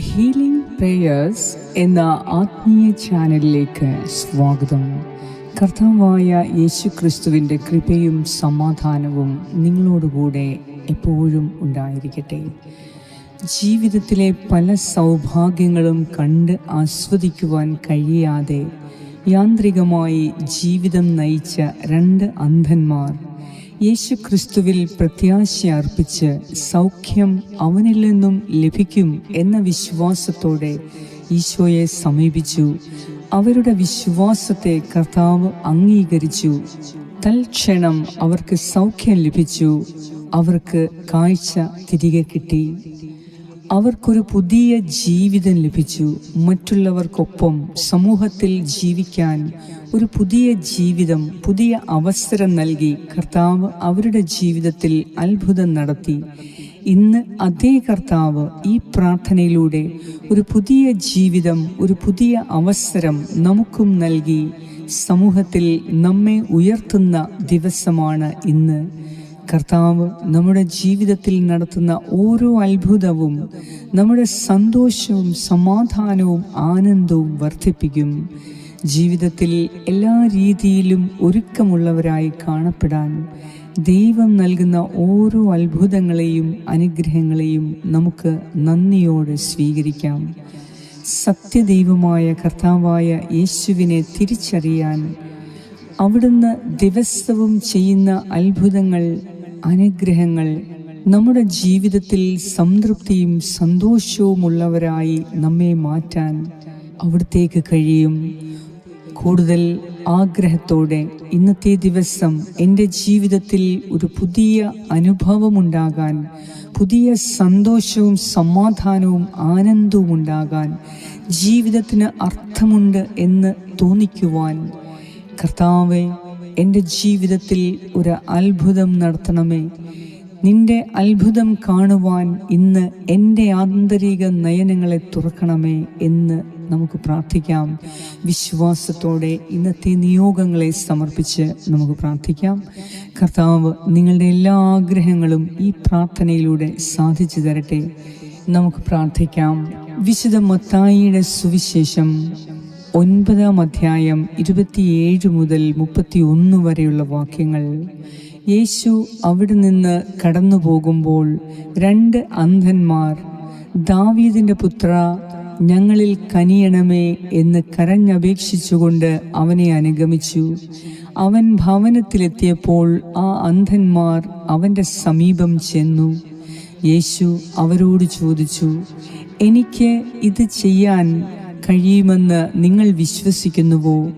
Healing prayers എന്ന ആത്മീയ ചാനലിലേക്ക് സ്വാഗതം. കർത്താവായ യേശു ക്രിസ്തുവിന്റെ കൃപയും സമാധാനവും നിങ്ങളോടുകൂടെ എപ്പോഴും ഉണ്ടായിരിക്കട്ടെ. ജീവിതത്തിലെ പല സൗഭാഗ്യങ്ങളും കണ്ട് ആസ്വദിക്കുവാൻ കഴിയാതെ യാന്ത്രികമായി ജീവിതം നയിച്ച രണ്ട് അന്ധന്മാർ യേശു ക്രിസ്തുവിൽ പ്രത്യാശ അർപ്പിച്ച് സൗഖ്യം അവനിൽ നിന്നും ലഭിക്കും എന്ന വിശ്വാസത്തോടെ ഈശോയെ സമീപിച്ചു. അവരുടെ വിശ്വാസത്തെ കർത്താവ് അംഗീകരിച്ചു. തൽക്ഷണം അവർക്ക് സൗഖ്യം ലഭിച്ചു. അവർക്ക് കാഴ്ച തിരികെ കിട്ടി. അവർക്കൊരു പുതിയ ജീവിതം ലഭിച്ചു. മറ്റുള്ളവർക്കൊപ്പം സമൂഹത്തിൽ ജീവിക്കാൻ ഒരു പുതിയ ജീവിതം പുതിയ അവസരം നൽകി കർത്താവ് അവരുടെ ജീവിതത്തിൽ അത്ഭുതം നടത്തി. ഇന്ന് അതേ കർത്താവ് ഈ പ്രാർത്ഥനയിലൂടെ ഒരു പുതിയ ജീവിതം ഒരു പുതിയ അവസരം നമുക്കും നൽകി. സമൂഹത്തിൽ നമ്മെ ഉയർത്തുന്ന ദിവസമാണ് ഇന്ന്. കർത്താവ് നമ്മുടെ ജീവിതത്തിൽ നടത്തുന്ന ഓരോ അത്ഭുതവും നമ്മുടെ സന്തോഷവും സമാധാനവും ആനന്ദവും വർദ്ധിപ്പിക്കും. ജീവിതത്തിൽ എല്ലാ രീതിയിലും ഒരുക്കമുള്ളവരായി കാണപ്പെടാൻ ദൈവം നൽകുന്ന ഓരോ അത്ഭുതങ്ങളെയും അനുഗ്രഹങ്ങളെയും നമുക്ക് നന്ദിയോടെ സ്വീകരിക്കാം. സത്യദൈവമായ കർത്താവായ യേശുവിനെ തിരിച്ചറിയാൻ അവിടുന്ന് ദിവസവും ചെയ്യുന്ന അത്ഭുതങ്ങൾ അനുഗ്രഹങ്ങൾ നമ്മുടെ ജീവിതത്തിൽ സംതൃപ്തിയും സന്തോഷവും ഉള്ളവരായി നമ്മെ മാറ്റാൻ അവിടത്തേക്ക് കഴിയും. കൂടുതൽ ആഗ്രഹത്തോടെ ഇന്നത്തെ ദിവസം എന്റെ ജീവിതത്തിൽ ഒരു പുതിയ അനുഭവമുണ്ടാകാൻ പുതിയ സന്തോഷവും സമാധാനവും ആനന്ദവും ഉണ്ടാകാൻ ജീവിതത്തിന് അർത്ഥമുണ്ട് എന്ന് തോന്നിക്കുവാൻ കർത്താവെ എന്റെ ജീവിതത്തിൽ ഒരു അത്ഭുതം നടത്തണമേ. നിന്റെ അത്ഭുതം കാണുവാൻ ഇന്ന് എന്റെ ആന്തരിക നയനങ്ങളെ തുറക്കണമേ എന്ന് നമുക്ക് പ്രാർത്ഥിക്കാം. വിശ്വാസത്തോടെ ഇന്നത്തെ നിയോഗങ്ങളെ സമർപ്പിച്ച് നമുക്ക് പ്രാർത്ഥിക്കാം. കർത്താവ് നിങ്ങളുടെ എല്ലാ ആഗ്രഹങ്ങളും ഈ പ്രാർത്ഥനയിലൂടെ സാധിച്ചു തരട്ടെ. നമുക്ക് പ്രാർത്ഥിക്കാം. വിശുദ്ധ മത്തായിയുടെ സുവിശേഷം ഒൻപതാം അധ്യായം ഇരുപത്തിയേഴ് മുതൽ മുപ്പത്തി ഒന്ന് വരെയുള്ള വാക്യങ്ങൾ. യേശു അവിടെ നിന്ന് കടന്നു പോകുമ്പോൾ രണ്ട് അന്ധന്മാർ ദാവീദിന്റെ പുത്ര ഞങ്ങളിൽ കനിയണമേ എന്ന് കരഞ്ഞപേക്ഷിച്ചുകൊണ്ട് അവനെ അനുഗമിച്ചു. അവൻ ഭവനത്തിലെത്തിയപ്പോൾ ആ അന്ധന്മാർ അവന്റെ സമീപം ചെന്നു. യേശു അവരോട് ചോദിച്ചു എനിക്ക് ഇത് ചെയ്യാൻ കഴിയുമെന്ന് നിങ്ങൾ വിശ്വസിക്കുന്നുവോ?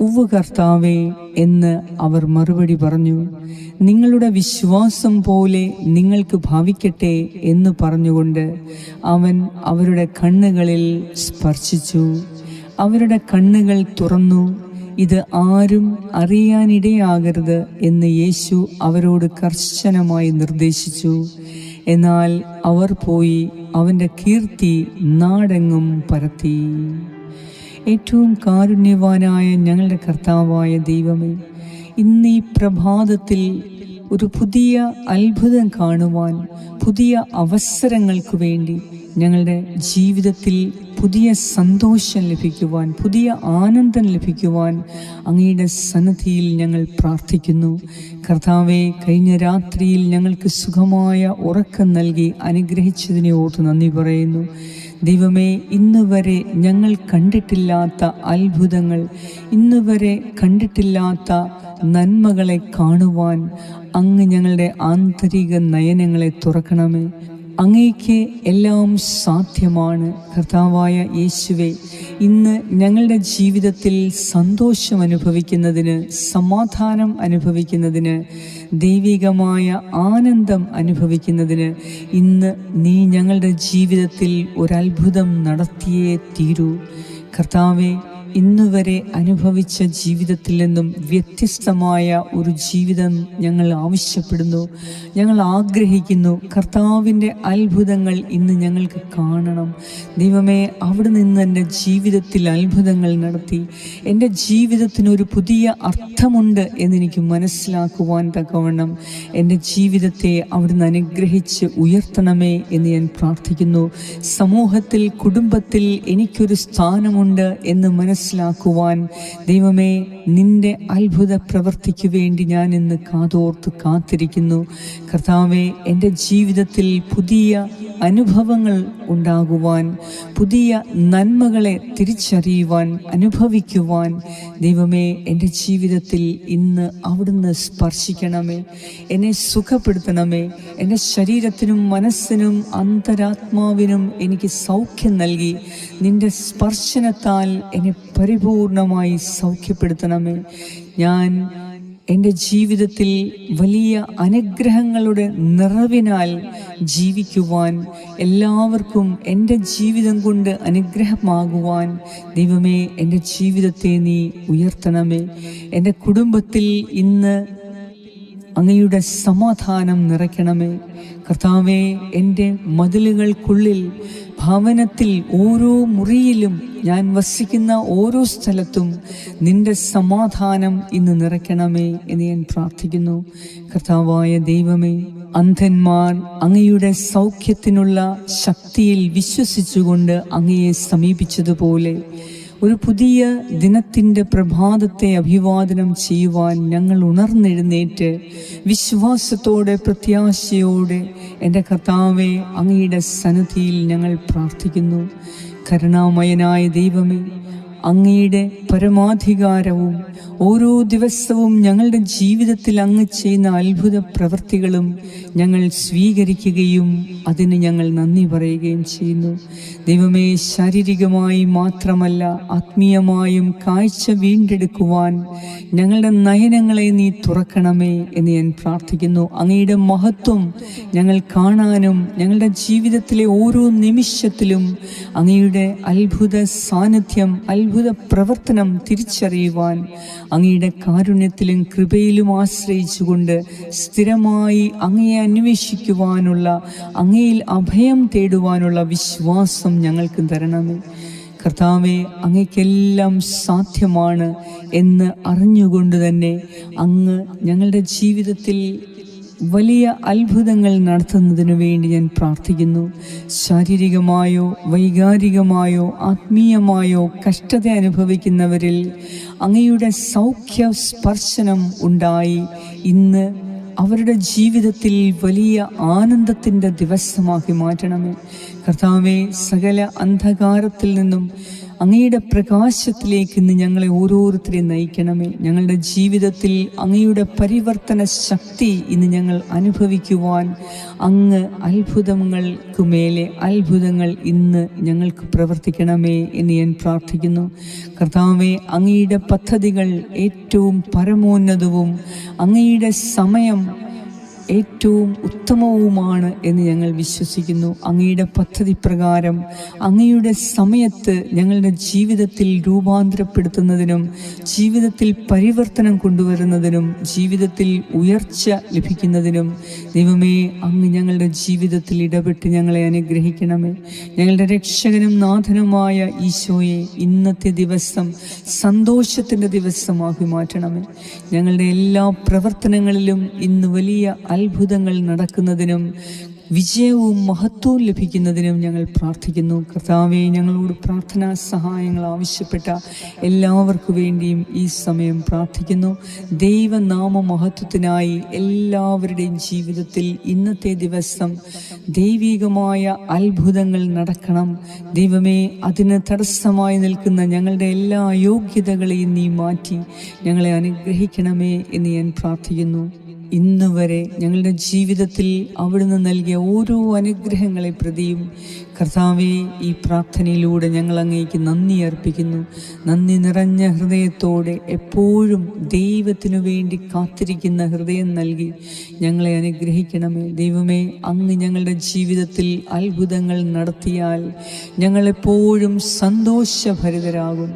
ഉവ് കർത്താവേ എന്ന് അവർ മറുപടി പറഞ്ഞു. നിങ്ങളുടെ വിശ്വാസം പോലെ നിങ്ങൾക്ക് ഭാവിക്കട്ടെ എന്ന് പറഞ്ഞുകൊണ്ട് അവൻ അവരുടെ കണ്ണുകളിൽ സ്പർശിച്ചു. അവരുടെ കണ്ണുകൾ തുറന്നു. ഇത് ആരും അറിയാനിടയാകരുത് എന്ന് യേശു അവരോട് കർശനമായി നിർദ്ദേശിച്ചു. എന്നാൽ അവർ പോയി അവന്റെ കീർത്തി നാടെങ്ങും പരത്തി. ഏറ്റവും കാരുണ്യവാനായ ഞങ്ങളുടെ കർത്താവായ ദൈവമേ ഇന്ന് ഈ പ്രഭാതത്തിൽ ഒരു പുതിയ അത്ഭുതം കാണുവാൻ പുതിയ അവസരങ്ങൾക്ക് വേണ്ടി ഞങ്ങളുടെ ജീവിതത്തിൽ പുതിയ സന്തോഷം ലഭിക്കുവാൻ പുതിയ ആനന്ദം ലഭിക്കുവാൻ അങ്ങയുടെ സന്നദ്ധിയിൽ ഞങ്ങൾ പ്രാർത്ഥിക്കുന്നു. കർത്താവെ കഴിഞ്ഞ രാത്രിയിൽ ഞങ്ങൾക്ക് സുഖമായ ഉറക്കം നൽകി അനുഗ്രഹിച്ചതിനെ ഓർത്ത് നന്ദി പറയുന്നു. ദൈവമേ ഇന്ന് വരെ ഞങ്ങൾ കണ്ടിട്ടില്ലാത്ത അത്ഭുതങ്ങൾ ഇന്ന് വരെ കണ്ടിട്ടില്ലാത്ത നന്മകളെ കാണുവാൻ അങ്ങ് ഞങ്ങളുടെ ആന്തരിക നയനങ്ങളെ തുറക്കണമേ. അങ്ങേക്ക് എല്ലാം സാധ്യമാണ്. കർത്താവായ യേശുവെ ഇന്ന് ഞങ്ങളുടെ ജീവിതത്തിൽ സന്തോഷം അനുഭവിക്കുന്നതിന് സമാധാനം അനുഭവിക്കുന്നതിന് ദൈവികമായ ആനന്ദം അനുഭവിക്കുന്നതിന് ഇന്ന് നീ ഞങ്ങളുടെ ജീവിതത്തിൽ ഒരത്ഭുതം നടത്തിയേ തീരൂ. കർത്താവെ ഇന്നുവരെ അനുഭവിച്ച ജീവിതത്തിൽ നിന്നും വ്യത്യസ്തമായ ഒരു ജീവിതം ഞങ്ങൾ ആവശ്യപ്പെടുന്നു. ഞങ്ങൾ ആഗ്രഹിക്കുന്നു. കർത്താവിന്റെ അത്ഭുതങ്ങൾ ഇന്ന് ഞങ്ങൾക്ക് കാണണം. ദൈവമേ അവിടെ നിന്ന് എന്റെ ജീവിതത്തിൽ അത്ഭുതങ്ങൾ നടത്തി. എന്റെ ജീവിതത്തിനൊരു പുതിയ അർത്ഥമുണ്ട് എന്നെനിക്ക് മനസ്സിലാക്കുവാൻ തക്കവണ്ണം. എന്റെ ജീവിതത്തെ അവിടുന്ന് അനുഗ്രഹിച്ച് ഉയർത്തണമേ എന്ന് ഞാൻ പ്രാർത്ഥിക്കുന്നു. സമൂഹത്തിൽ കുടുംബത്തിൽ എനിക്കൊരു സ്ഥാനമുണ്ട് എന്ന് മനസ്സിലാക്കുവാൻ ദൈവമേ നിന്റെ അത്ഭുത പ്രവർത്തിക്ക് വേണ്ടി ഞാൻ ഇന്ന് കാതോർത്ത് കാത്തിരിക്കുന്നു. കർത്താവെ എന്റെ ജീവിതത്തിൽ പുതിയ അനുഭവങ്ങൾ ഉണ്ടാകുവാൻ പുതിയ നന്മകളെ തിരിച്ചറിയുവാൻ അനുഭവിക്കുവാൻ ദൈവമേ എന്റെ ജീവിതത്തിൽ ഇന്ന് അവിടുന്ന് സ്പർശിക്കണമേ. എന്നെ സുഖപ്പെടുത്തണമേ. എന്റെ ശരീരത്തിനും മനസ്സിനും അന്തരാത്മാവിനും എനിക്ക് സൗഖ്യം നൽകി. നിന്റെ സ്പർശനത്താൽ എന്നെ പരിപൂർണമായി സൗഖ്യപ്പെടുത്തണമേ. ഞാൻ എന്റെ ജീവിതത്തിൽ വലിയ അനുഗ്രഹങ്ങളുടെ നിറവിനാൽ ജീവിക്കുവാൻ എല്ലാവർക്കും എന്റെ ജീവിതം കൊണ്ട് അനുഗ്രഹമാകുവാൻ ദൈവമേ എന്റെ ജീവിതത്തെ നീ ഉയർത്തണമേ. എന്റെ കുടുംബത്തിൽ ഇന്ന് അങ്ങയുടെ സമാധാനം നിറയ്ക്കണമേ. കർത്താവെ എന്റെ മതിലുകൾക്കുള്ളിൽ ഭവനത്തിൽ ഓരോ മുറിയിലും ഞാൻ വസിക്കുന്ന ഓരോ സ്ഥലത്തും നിന്റെ സമാധാനം ഇന്ന് നിറയ്ക്കണമേ എന്ന് ഞാൻ പ്രാർത്ഥിക്കുന്നു. കർത്താവായ ദൈവമേ അന്ധന്മാർ അങ്ങയുടെ സൗഖ്യത്തിനുള്ള ശക്തിയിൽ വിശ്വസിച്ചുകൊണ്ട് അങ്ങയെ സമീപിച്ചതുപോലെ ഒരു പുതിയ ദിനത്തിന്റെ പ്രഭാതത്തെ അഭിവാദനം ചെയ്യുവാൻ ഞങ്ങൾ ഉണർന്നെഴുന്നേറ്റ് വിശ്വാസത്തോടെ പ്രത്യാശയോടെ എന്റെ കർത്താവെ അങ്ങയുടെ സന്നദ്ധിയിൽ ഞങ്ങൾ പ്രാർത്ഥിക്കുന്നു. കരുണാമയനായ ദൈവമേ അങ്ങയുടെ പരമാധികാരവും ഓരോ ദിവസവും ഞങ്ങളുടെ ജീവിതത്തിൽ അങ്ങ് ചെയ്യുന്ന അത്ഭുത പ്രവൃത്തികളും ഞങ്ങൾ സ്വീകരിക്കുകയും അതിന് ഞങ്ങൾ നന്ദി പറയുകയും ചെയ്യുന്നു. ദൈവമേ ശാരീരികമായി മാത്രമല്ല ആത്മീയമായും കാഴ്ച വീണ്ടെടുക്കുവാൻ ഞങ്ങളുടെ നയനങ്ങളെ നീ തുറക്കണമേ എന്ന് ഞാൻ പ്രാർത്ഥിക്കുന്നു. അങ്ങയുടെ മഹത്വം ഞങ്ങൾ കാണാനും ഞങ്ങളുടെ ജീവിതത്തിലെ ഓരോ നിമിഷത്തിലും അങ്ങയുടെ അത്ഭുത സാന്നിധ്യം അത്ഭുത പ്രവർത്തനം തിരിച്ചറിയുവാൻ അങ്ങയുടെ കാരുണ്യത്തിലും കൃപയിലും ആശ്രയിച്ചുകൊണ്ട് സ്ഥിരമായി അങ്ങയെ അന്വേഷിക്കുവാനുള്ള അങ്ങയിൽ അഭയം തേടുവാനുള്ള വിശ്വാസം ഞങ്ങൾക്ക് തരണമേ. കർത്താവെ അങ്ങയ്ക്കെല്ലാം സാധ്യമാണ് എന്ന് അറിഞ്ഞുകൊണ്ട് തന്നെ അങ്ങ് ഞങ്ങളുടെ ജീവിതത്തിൽ വലിയ അത്ഭുതങ്ങൾ നടത്തുന്നതിനു വേണ്ടി ഞാൻ പ്രാർത്ഥിക്കുന്നു. ശാരീരികമായോ വൈകാരികമായോ ആത്മീയമായോ കഷ്ടത അനുഭവിക്കുന്നവരിൽ അങ്ങയുടെ സൗഖ്യ സ്പർശനം ഉണ്ടായി. ഇന്ന് അവരുടെ ജീവിതത്തിൽ വലിയ ആനന്ദത്തിന്റെ ദിവസമാക്കി മാറ്റണമേ. കർത്താവെ സകല അന്ധകാരത്തിൽ നിന്നും അങ്ങയുടെ പ്രകാശത്തിലേക്ക് ഇന്ന് ഞങ്ങളെ ഓരോരുത്തരെയും നയിക്കണമേ. ഞങ്ങളുടെ ജീവിതത്തിൽ അങ്ങയുടെ പരിവർത്തന ശക്തി ഇന്ന് ഞങ്ങൾ അനുഭവിക്കുവാൻ അങ്ങ് അത്ഭുതങ്ങൾക്ക് മേലെ അത്ഭുതങ്ങൾ ഇന്ന് ഞങ്ങൾക്ക് പ്രവർത്തിക്കണമേ എന്ന് ഞാൻ പ്രാർത്ഥിക്കുന്നു. കർത്താവെ അങ്ങയുടെ പദ്ധതികൾ ഏറ്റവും പരമോന്നതവും അങ്ങയുടെ സമയം ഏറ്റവും ഉത്തമവുമാണ് എന്ന് ഞങ്ങൾ വിശ്വസിക്കുന്നു. അങ്ങയുടെ പദ്ധതി പ്രകാരം അങ്ങയുടെ സമയത്ത് ഞങ്ങളുടെ ജീവിതത്തിൽ രൂപാന്തരപ്പെടുത്തുന്നതിനും ജീവിതത്തിൽ പരിവർത്തനം കൊണ്ടുവരുന്നതിനും ജീവിതത്തിൽ ഉയർച്ച ലഭിക്കുന്നതിനും ദൈവമേ അങ്ങ് ഞങ്ങളുടെ ജീവിതത്തിൽ ഇടപെട്ട് ഞങ്ങളെ അനുഗ്രഹിക്കണമേ. ഞങ്ങളുടെ രക്ഷകനും നാഥനുമായ ഈശോയെ ഇന്നത്തെ ദിവസം സന്തോഷത്തിന്റെ ദിവസമാക്കി മാറ്റണമേ. ഞങ്ങളുടെ എല്ലാ പ്രവർത്തനങ്ങളിലും ഇന്ന് വലിയ അത്ഭുതങ്ങൾ നടക്കുന്നതിനും വിജയവും മഹത്വവും ലഭിക്കുന്നതിനും ഞങ്ങൾ പ്രാർത്ഥിക്കുന്നു. കർത്താവെ ഞങ്ങളോട് പ്രാർത്ഥനാ സഹായങ്ങൾ ആവശ്യപ്പെട്ട എല്ലാവർക്കു വേണ്ടിയും ഈ സമയം പ്രാർത്ഥിക്കുന്നു. ദൈവനാമ മഹത്വത്തിനായി എല്ലാവരുടെയും ജീവിതത്തിൽ ഇന്നത്തെ ദിവസം ദൈവികമായ അത്ഭുതങ്ങൾ നടക്കണം. ദൈവമേ അതിന് തടസ്സമായി നിൽക്കുന്ന ഞങ്ങളുടെ എല്ലാ യോഗ്യതകളെയും നീ മാറ്റി ഞങ്ങളെ അനുഗ്രഹിക്കണമേ എന്ന് ഞാൻ പ്രാർത്ഥിക്കുന്നു. ഇന്ന് വരെ ഞങ്ങളുടെ ജീവിതത്തിൽ അവിടുന്ന് നൽകിയ ഓരോ അനുഗ്രഹങ്ങളെ പ്രതിയും കർത്താവെ ഈ പ്രാർത്ഥനയിലൂടെ ഞങ്ങൾ അങ്ങേക്ക് നന്ദി അർപ്പിക്കുന്നു. നന്ദി നിറഞ്ഞ ഹൃദയത്തോടെ എപ്പോഴും ദൈവത്തിനു വേണ്ടി കാത്തിരിക്കുന്ന ഹൃദയം നൽകി ഞങ്ങളെ അനുഗ്രഹിക്കണമേ. ദൈവമേ അങ്ങ് ഞങ്ങളുടെ ജീവിതത്തിൽ അത്ഭുതങ്ങൾ നടത്തിയാൽ ഞങ്ങളെപ്പോഴും സന്തോഷഭരിതരാകും.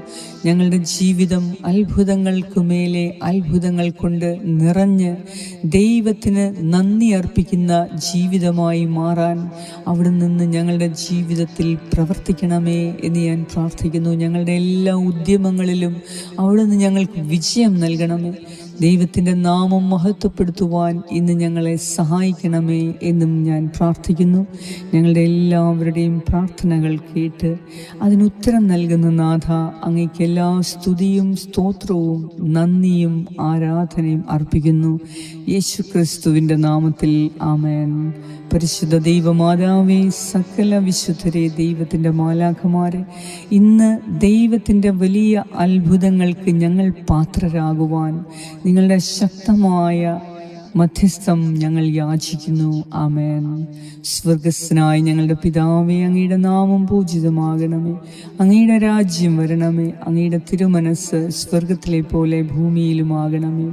ഞങ്ങളുടെ ജീവിതം അത്ഭുതങ്ങൾക്ക് മേലെ അത്ഭുതങ്ങൾ കൊണ്ട് നിറഞ്ഞ് ദൈവത്തിന് നന്ദി അർപ്പിക്കുന്ന ജീവിതമായി മാറാൻ അവിടെ നിന്ന് ഞങ്ങളുടെ ജീവിതത്തിൽ പ്രവർത്തിക്കണമേ എന്ന് ഞാൻ പ്രാർത്ഥിക്കുന്നു. ഞങ്ങളുടെ എല്ലാ ഉദ്യമങ്ങളിലും അവിടെ നിന്ന് ഞങ്ങൾക്ക് വിജയം നൽകണമേ. ദൈവത്തിന്റെ നാമം മഹത്വപ്പെടുത്തുവാൻ ഇന്ന് ഞങ്ങളെ സഹായിക്കണമേ എന്നും ഞാൻ പ്രാർത്ഥിക്കുന്നു. ഞങ്ങളുടെ എല്ലാവരുടെയും പ്രാർത്ഥനകൾ കേട്ട് അതിനുത്തരം നൽകുന്ന നാഥ അങ്ങേക്ക് എല്ലാ സ്തുതിയും സ്തോത്രവും നന്ദിയും ആരാധനയും അർപ്പിക്കുന്നു. യേശു ക്രിസ്തുവിന്റെ നാമത്തിൽ ആമേൻ. പരിശുദ്ധ ദൈവമാതാവേ സകല വിശുദ്ധരെ ദൈവത്തിന്റെ മാലാഖമാരെ ഇന്ന് ദൈവത്തിന്റെ വലിയ അത്ഭുതങ്ങൾക്ക് ഞങ്ങൾ പാത്രരാകുവാൻ നിങ്ങളുടെ ശക്തമായ മധ്യസ്ഥം ഞങ്ങൾ യാചിക്കുന്നു. ആമേൻ. സ്വർഗസ്നായ ഞങ്ങളുടെ പിതാവേ അങ്ങയുടെ നാമം പൂജിതമാകണമേ. അങ്ങയുടെ രാജ്യം വരണമേ. അങ്ങയുടെ തിരുമനസ് സ്വർഗത്തിലെ പോലെ ഭൂമിയിലുമാകണമേ.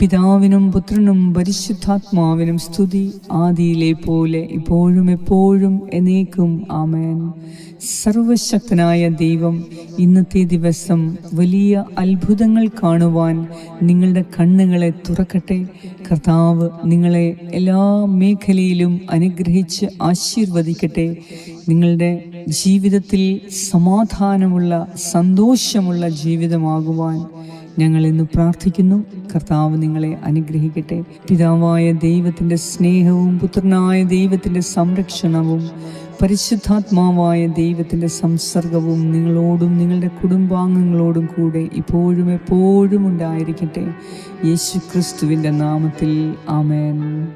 പിതാവിനും പുത്രനും പരിശുദ്ധാത്മാവിനും സ്തുതി ആദിയിലെ പോലെ ഇപ്പോഴും എപ്പോഴും എന്നേക്കും ആമേൻ. സർവശക്തനായ ദൈവം ഇന്നത്തെ ദിവസം വലിയ അത്ഭുതങ്ങൾ കാണുവാൻ നിങ്ങളുടെ കണ്ണുകളെ തുറക്കട്ടെ. കർത്താവ് നിങ്ങളെ എല്ലാ മേഖലയിലും അനുഗ്രഹിച്ച് ആശീർവദിക്കട്ടെ. നിങ്ങളുടെ ജീവിതത്തിൽ സമാധാനമുള്ള സന്തോഷമുള്ള ജീവിതമാകുവാൻ ഞങ്ങൾ ഇന്ന് പ്രാർത്ഥിക്കുന്നു. കർത്താവ് നിങ്ങളെ അനുഗ്രഹിക്കട്ടെ. പിതാവായ ദൈവത്തിന്റെ സ്നേഹവും പുത്രനായ ദൈവത്തിന്റെ സംരക്ഷണവും പരിശുദ്ധാത്മാവായ ദൈവത്തിന്റെ സംസർഗവും നിങ്ങളോടും നിങ്ങളുടെ കുടുംബാംഗങ്ങളോടും കൂടെ ഇപ്പോഴും എപ്പോഴും ഉണ്ടായിരിക്കട്ടെ. യേശു ക്രിസ്തുവിന്റെ നാമത്തിൽ. ആമേൻ.